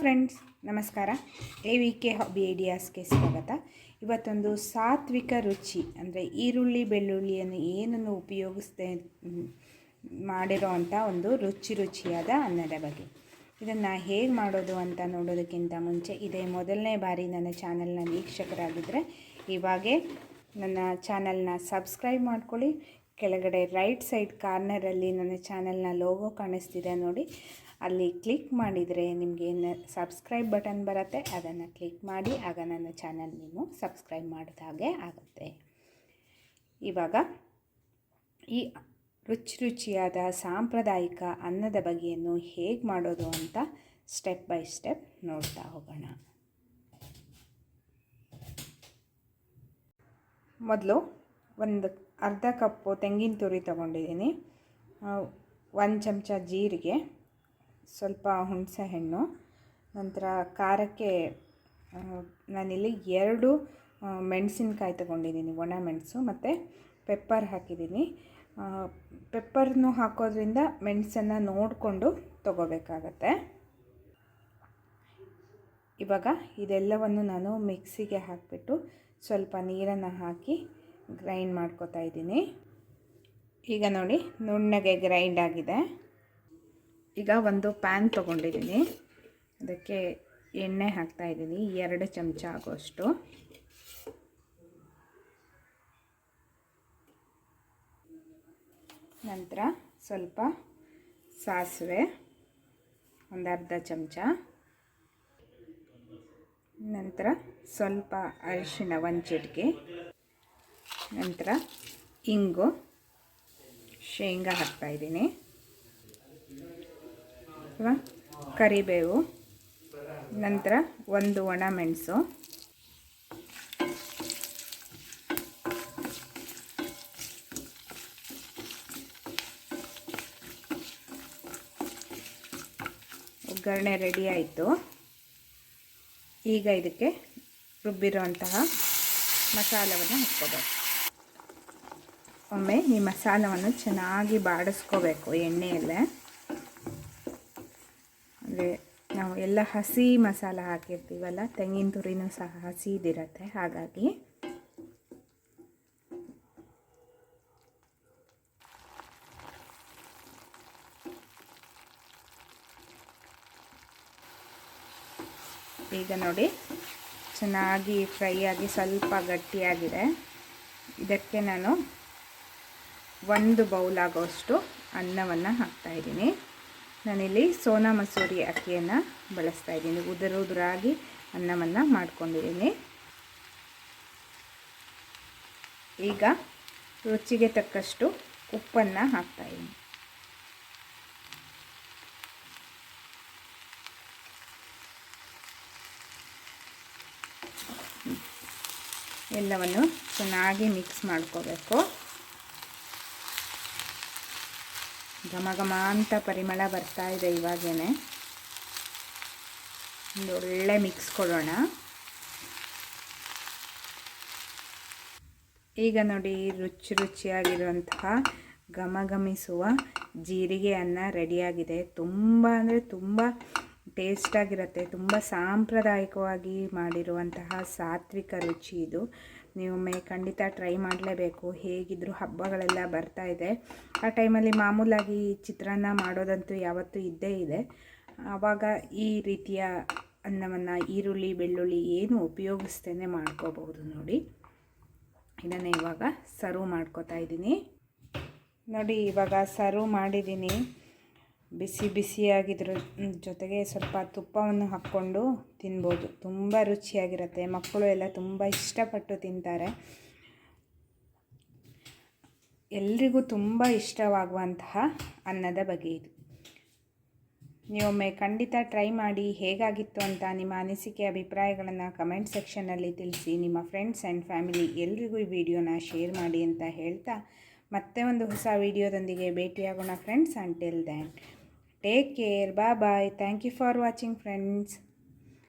Friends ನಮಸ್ಕಾರ. A V K hobby ಐಡಿಯಾಸ್ಗೆ ಸ್ವಾಗತ. ಇವತ್ತೊಂದು ಸಾತ್ವಿಕ ರುಚಿ, ಅಂದರೆ ಈರುಳ್ಳಿ, ಬೆಳ್ಳುಳ್ಳಿಯನ್ನು ಏನನ್ನು ಉಪಯೋಗಿಸ್ದೆ ಮಾಡಿರೋ ಅಂಥ ಒಂದು ರುಚಿ ರುಚಿಯಾದ ಅನ್ನದ ಬಗ್ಗೆ. ಇದನ್ನು ಹೇಗೆ ಮಾಡೋದು ಅಂತ ನೋಡೋದಕ್ಕಿಂತ ಮುಂಚೆ ಇದೇ ಮೊದಲನೇ ಬಾರಿ ನನ್ನ ಚಾನಲ್ನ ವೀಕ್ಷಕರಾಗಿದ್ದರೆ ಇವಾಗೇ ನನ್ನ ಚಾನಲ್ನ ಸಬ್ಸ್ಕ್ರೈಬ್ ಮಾಡ್ಕೊಳ್ಳಿ. ಕೆಳಗಡೆ ರೈಟ್ ಸೈಡ್ ಕಾರ್ನರಲ್ಲಿ ನನ್ನ ಚಾನಲ್ನ ಲೋಗೋ ಕಾಣಿಸ್ತಿದೆ ನೋಡಿ. ಅಲ್ಲಿ ಕ್ಲಿಕ್ ಮಾಡಿದರೆ ನಿಮಗೆ ಸಬ್ಸ್ಕ್ರೈಬ್ ಬಟನ್ ಬರುತ್ತೆ. ಅದನ್ನು ಕ್ಲಿಕ್ ಮಾಡಿ, ಆಗ ನನ್ನ ಚಾನಲ್ ನೀವು ಸಬ್ಸ್ಕ್ರೈಬ್ ಮಾಡಿದ ಹಾಗೆ ಆಗುತ್ತೆ. ಇವಾಗ ಈ ರುಚಿ ರುಚಿಯಾದ ಸಾಂಪ್ರದಾಯಿಕ ಅನ್ನದ ಬಗೆಯನ್ನು ಹೇಗೆ ಮಾಡೋದು ಅಂತ ಸ್ಟೆಪ್ ಬೈ ಸ್ಟೆಪ್ ನೋಡ್ತಾ ಹೋಗೋಣ. ಮೊದಲು ಒಂದು ಅರ್ಧ ಕಪ್ಪು ತೆಂಗಿನ ತುರಿ ತಗೊಂಡಿದ್ದೀನಿ. ಒಂದು ಚಮಚ ಜೀರಿಗೆ. ಸ್ವಲ್ಪ ಹುಣಸೆ ಹಣ್ಣು, ನಂತರ ಖಾರಕ್ಕೆ ನಾನಿಲ್ಲಿ ಎರಡು ಮೆಣಸಿನ್ಕಾಯಿ ತೊಗೊಂಡಿದ್ದೀನಿ, ಒಣ ಮೆಣಸು ಮತ್ತು ಪೆಪ್ಪರ್ ಹಾಕಿದ್ದೀನಿ. ಪೆಪ್ಪರ್ನು ಹಾಕೋದ್ರಿಂದ ಮೆಣಸನ್ನು ನೋಡಿಕೊಂಡು ತೊಗೋಬೇಕಾಗತ್ತೆ. ಇವಾಗ ಇದೆಲ್ಲವನ್ನು ನಾನು ಮಿಕ್ಸಿಗೆ ಹಾಕಿಬಿಟ್ಟು ಸ್ವಲ್ಪ ನೀರನ್ನು ಹಾಕಿ ಗ್ರೈಂಡ್ ಮಾಡ್ಕೊತಾ ಇದ್ದೀನಿ. ಈಗ ನೋಡಿ, ನುಣ್ಣಗೆ ಗ್ರೈಂಡ್ ಆಗಿದೆ. ಈಗ ಒಂದು ಪ್ಯಾನ್ ತೊಗೊಂಡಿದ್ದೀನಿ. ಅದಕ್ಕೆ ಎಣ್ಣೆ ಹಾಕ್ತಾ ಇದ್ದೀನಿ. ಎರಡು ಚಮಚ ಆಗೋಷ್ಟು. ನಂತರ ಸ್ವಲ್ಪ ಸಾಸಿವೆ, ಒಂದು ಅರ್ಧ ಚಮಚ. ನಂತರ ಸ್ವಲ್ಪ ಅರಿಶಿಣ ಒಂದು ಚಿಟಿಕೆ ನಂತರ ಇಂಗು, ಶೇಂಗಾ ಹಾಕ್ತಾಯಿದ್ದೀನಿ ಅಥವಾ ಕರಿಬೇವು, ನಂತರ ಒಂದು ಒಣ ಮೆಣಸು. ಒಗ್ಗರಣೆ ರೆಡಿ ಆಯಿತು. ಈಗ ಇದಕ್ಕೆ ರುಬ್ಬಿರುವಂತಹ ಮಸಾಲವನ್ನು ಹಾಕ್ಕೋಬೇಕು. ಒಮ್ಮೆ ಈ ಮಸಾಲವನ್ನು ಚೆನ್ನಾಗಿ ಬಾಡಿಸ್ಕೋಬೇಕು ಎಣ್ಣೆಯಲ್ಲೇ. ಅಂದರೆ ನಾವು ಎಲ್ಲ ಹಸಿ ಮಸಾಲ ಹಾಕಿರ್ತೀವಲ್ಲ, ತೆಂಗಿನ ತುರಿನೂ ಸಹ ಹಸಿದಿರತ್ತೆ ಹಾಗಾಗಿ. ಈಗ ನೋಡಿ, ಚೆನ್ನಾಗಿ ಫ್ರೈ ಆಗಿ ಸ್ವಲ್ಪ ಗಟ್ಟಿಯಾಗಿದೆ. ಇದಕ್ಕೆ ನಾನು ಒಂದು ಬೌಲ್ ಆಗೋಷ್ಟು ಅನ್ನವನ್ನು ಹಾಕ್ತಾಯಿದ್ದೀನಿ ನಾನಿಲ್ಲಿ ಸೋನಾ ಮಸೂರಿ ಅಕ್ಕಿಯನ್ನು ಬಳಸ್ತಾ ಇದ್ದೀನಿ. ಉದುರು ಉದುರಾಗಿ ಅನ್ನವನ್ನು ಮಾಡ್ಕೊಂಡಿದ್ದೀನಿ. ಈಗ ರುಚಿಗೆ ತಕ್ಕಷ್ಟು ಉಪ್ಪನ್ನು ಹಾಕ್ತಾಯಿದ್ದೀನಿ ಎಲ್ಲವನ್ನು ಚೆನ್ನಾಗಿ ಮಿಕ್ಸ್ ಮಾಡ್ಕೋಬೇಕು. ಘಮ ಘಮ ಅಂತ ಪರಿಮಳ ಬರ್ತಾ ಇದೆ ಇವಾಗೇನೆ. ಒಂದು ಒಳ್ಳೆ ಮಿಕ್ಸ್ ಕೊಡೋಣ. ಈಗ ನೋಡಿ ರುಚಿ ರುಚಿಯಾಗಿರುವಂತಹ ಘಮಘಮಿಸುವ ಜೀರಿಗೆ ಅನ್ನ ರೆಡಿಯಾಗಿದೆ ತುಂಬ ಅಂದರೆ ತುಂಬ ಟೇಸ್ಟಾಗಿರುತ್ತೆ ತುಂಬ ಸಾಂಪ್ರದಾಯಿಕವಾಗಿ ಮಾಡಿರುವಂತಹ ಸಾತ್ವಿಕ ರುಚಿ ಇದು. ನೀವೊಮ್ಮೆ ಖಂಡಿತ ಟ್ರೈ ಮಾಡಲೇಬೇಕು. ಹೇಗಿದ್ದರೂ ಹಬ್ಬಗಳೆಲ್ಲ ಬರ್ತಾ ಇದೆ. ಆ ಟೈಮಲ್ಲಿ ಮಾಮೂಲಾಗಿ ಚಿತ್ರಾನ್ನ ಮಾಡೋದಂತೂ ಯಾವತ್ತೂ ಇದ್ದೇ ಇದೆ. ಆವಾಗ ಈ ರೀತಿಯ ಅನ್ನವನ್ನು ಈರುಳ್ಳಿ, ಬೆಳ್ಳುಳ್ಳಿ ಏನು ಉಪಯೋಗಿಸ್ತೇನೆ ಮಾಡ್ಕೋಬಹುದು ನೋಡಿ. ಇದನ್ನು ಇವಾಗ ಸರ್ವ್ ಮಾಡ್ಕೋತಾ ಇದ್ದೀನಿ. ನೋಡಿ, ಇವಾಗ ಸರ್ವ್ ಮಾಡಿದ್ದೀನಿ. ಬಿಸಿ ಬಿಸಿಯಾಗಿದ್ರ ಜೊತೆಗೆ ಸ್ವಲ್ಪ ತುಪ್ಪವನ್ನು ಹಾಕ್ಕೊಂಡು ತಿನ್ಬೋದು. ತುಂಬ ರುಚಿಯಾಗಿರುತ್ತೆ. ಮಕ್ಕಳು ಎಲ್ಲ ತುಂಬ ಇಷ್ಟಪಟ್ಟು ತಿಂತಾರೆ. ಎಲ್ರಿಗೂ ತುಂಬ ಇಷ್ಟವಾಗುವಂತಹ ಅನ್ನದ ಬಗೆ ಇದು. ನೀವೊಮ್ಮೆ ಖಂಡಿತ ಟ್ರೈ ಮಾಡಿ ಹೇಗಾಗಿತ್ತು ಅಂತ ನಿಮ್ಮ ಅನಿಸಿಕೆ, ಅಭಿಪ್ರಾಯಗಳನ್ನು ಕಮೆಂಟ್ ಸೆಕ್ಷನಲ್ಲಿ ತಿಳಿಸಿ. ನಿಮ್ಮ ಫ್ರೆಂಡ್ಸ್ ಆ್ಯಂಡ್ ಫ್ಯಾಮಿಲಿ ಎಲ್ರಿಗೂ ಈ ವಿಡಿಯೋನ ಶೇರ್ ಮಾಡಿ ಅಂತ ಹೇಳ್ತಾ ಮತ್ತೆ ಒಂದು ಹೊಸ ವಿಡಿಯೋದೊಂದಿಗೆ ಭೇಟಿಯಾಗೋಣ friends. Until then Take care. Bye bye. Thank you for watching, friends.